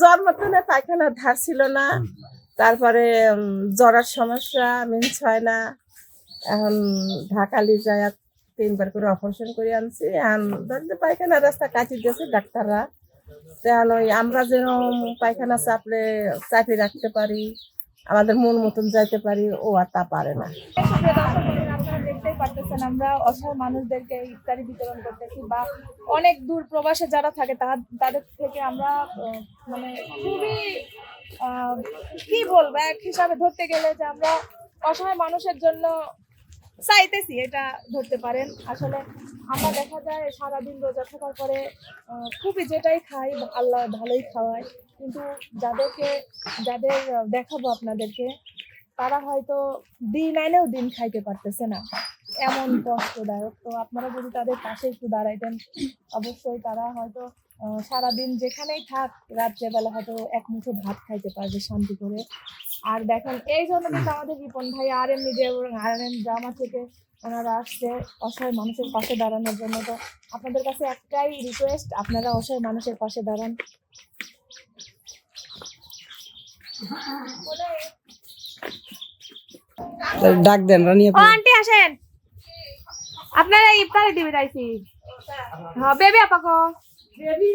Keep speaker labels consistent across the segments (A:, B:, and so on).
A: জ্বর মতন পায়খানার ধার ছিল না। তারপরে উম, জ্বরের সমস্যা মিন্স হয় না। এখন ঢাকালি যায় তিনবার করে অপারেশন করে আনছি। এখন ধরতে পায়খানার রাস্তা কাটি দিয়েছে ডাক্তাররা। তেমন ওই আমরা যেন পায়খানা চাপলে চাপে রাখতে পারি আমাদের মন মতন যাইতে পারি ও আর তা পারে না
B: প্রিয় দর্শক বন্ধুরা, আপনারা দেখতেই পারতেছেন আমরা অসহায় মানুষদেরকে ইফতারি বিতরণ করতেছি বা অনেক দূর প্রবাসে যারা থাকে তাদের থেকে আমরা মানে খুবই কি বলব, এক হিসাবে ধরতে গেলে যে আমরা অসহায় মানুষের জন্য চাইতেছি এটা ধরতে পারেন। আসলে আমরা দেখা যায় সারাদিন রোজা থাকার পরে খুবই যেটাই খাই, আল্লাহ ভালোই খাওয়ায়। কিন্তু যাদেরকে, যাদের দেখাবো আপনাদেরকে, তারা হয়তো দিন আইলেও দিন খাইতে পারতেছে না। এমন কষ্টদায়ক। তো আপনারা যদি তাদের পাশে একটু দাঁড়াইতেন অবশ্যই তারা হয়তো সারাদিন যেখানেই থাক রাত্রেবেলা হয়তো এক মুঠো ভাত খাইতে পারবে শান্তি করে। আর দেখেন এই জন্য কিন্তু আমাদের রিপন ভাই আর এম মিডিয়া এবং আর এম ড্রামা থেকে ওনারা আসছে অসহায় মানুষের পাশে দাঁড়ানোর জন্য। তো আপনাদের কাছে একটাই রিকোয়েস্ট আপনারা অসহায় মানুষের পাশে দাঁড়ান।
C: ডাক দেন রানী
B: আন্টি আসেন। আপনারা ইফতারে দিবে তাইছি। হ্যাঁ বেবি আপাকো।
A: বেবি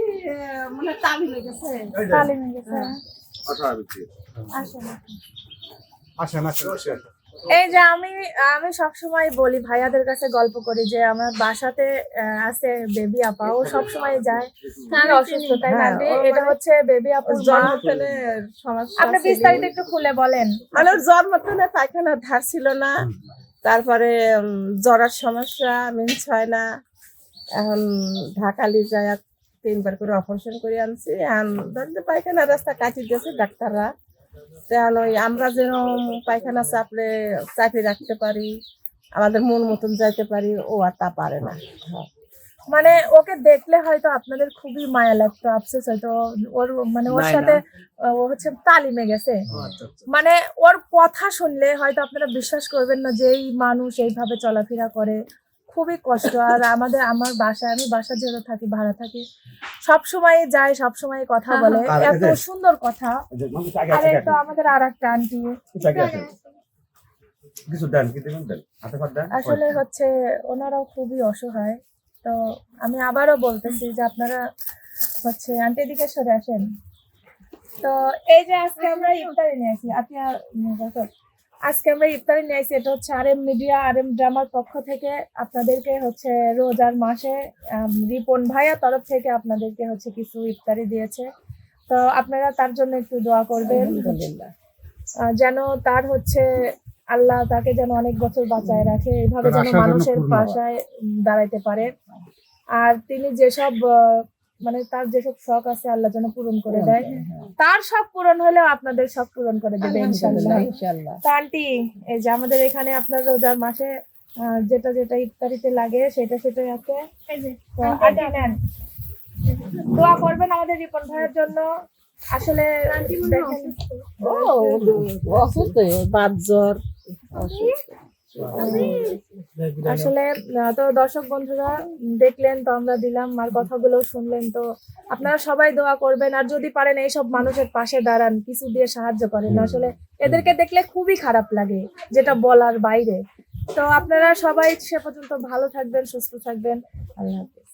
A: মানে তালি লেগেছে
B: তালিম হয়ে গেছে। আসেন
D: আসেন আসেন। আসেন
B: এই যে আমি আমি সবসময় বলি ভাইয়াদের কাছে গল্প করি যে আমার বাসাতে আছে বেবি আপা। ও সবসময় যায়। তার অসুস্থ তাই
A: হ্যাঁ,
B: এটা
A: মানে
B: হচ্ছে বেবি আপা মা।
A: জন্ম থেকে সমস্যা
B: আপনি বিস্তারিত একটু খুলে বলেন।
A: মানে ওর জন্ম থেকে পায়খানার ধার ছিল না। তারপরে জরার সমস্যা, মিন্স হয় না। এখন ঢাকা যায় তিনবার করে অপারেশন করে আনছি। এখন ধরতে পায়খানা রাস্তা কাটিয়ে দিয়েছে ডাক্তাররা। তেমন ওই আমরা যেন পায়খানা চাপলে চাপিয়ে রাখতে পারি, আমাদের মন মতন যাইতে পারি, ও আর তা পারে না।
B: মানে ওকে দেখলে হয়তো আপনাদের খুবই মায়া লাগতো আফসোস হয়তো ওর মানে ওর সাথে ও হচ্ছে তালিমে গেছে।
D: আচ্ছা আচ্ছা।
B: মানে ওর কথা শুনলে হয়তো আপনারা বিশ্বাস করবেন না যে এই মানুষ এইভাবে চলাফেরা করে খুবই কষ্ট। আর আমাদের আমার বাসায় আমি বাসা যেহেতু থাকি ভাড়া থাকি। সব সময় যায় সব সময় কথা বলে। এত সুন্দর কথা। আর তো আমাদের আর একটা আন্টি আসলে হচ্ছে ওনারাও খুবই অসহায়। তো আমি আবারও বলতেছি যে আপনারা হচ্ছে আন্টি এদিকে সরে আসেন। তো এই যে আজকে আমরা ইফতারি নিয়ে আসি আপনি আজকে আমরা ইফতারি নিয়ে আসি এটা হচ্ছে R M media R M ড্রামার পক্ষ থেকে আপনাদেরকে হচ্ছে রোজার মাসে রিপন ভাইয়া তরফ থেকে আপনাদেরকে হচ্ছে কিছু ইফতারি দিয়েছে। তো আপনারা তার জন্য একটু দোয়া করবেন। যেন তার হচ্ছে আল্লাহ তাকে যেন অনেক বছর বাঁচায় রাখে এইভাবে যেন মানুষের পাশায় দাঁড়াইতে পারে। আর তিনি যেসব মানে তার যেসব শখ আছে আল্লাহ যেন পূরণ করে দেয় তার শখ পূরণ হলেও আপনাদের শখ পূরণ করে দেবে ইনশাল্লাহ
A: ইনশাল্লাহ
B: তো আন্টি এই যে আমাদের এখানে আপনার রোজার মাসে আহ, যেটা যেটা ইফতারিতে লাগে সেটা সেটাই আছে। তো আন্টি নেন। দোয়া করবেন আমাদের রিপন ভাইয়ের জন্য। আসলে
A: ও অসুস্থ বাদ জ্বর। অসুস্থ
B: আসলে তো দর্শক বন্ধুরা দেখলেন তো আমরা দিলাম আর কথাগুলো শুনলেন তো। আপনারা সবাই দোয়া করবেন আর যদি পারেন এইসব মানুষের পাশে দাঁড়ান কিছু দিয়ে সাহায্য করেন। আসলে এদেরকে দেখলে খুবই খারাপ লাগে যেটা বলার বাইরে। তো আপনারা সবাই সে পর্যন্ত ভালো থাকবেন সুস্থ থাকবেন। আল্লাহ হাফিজ।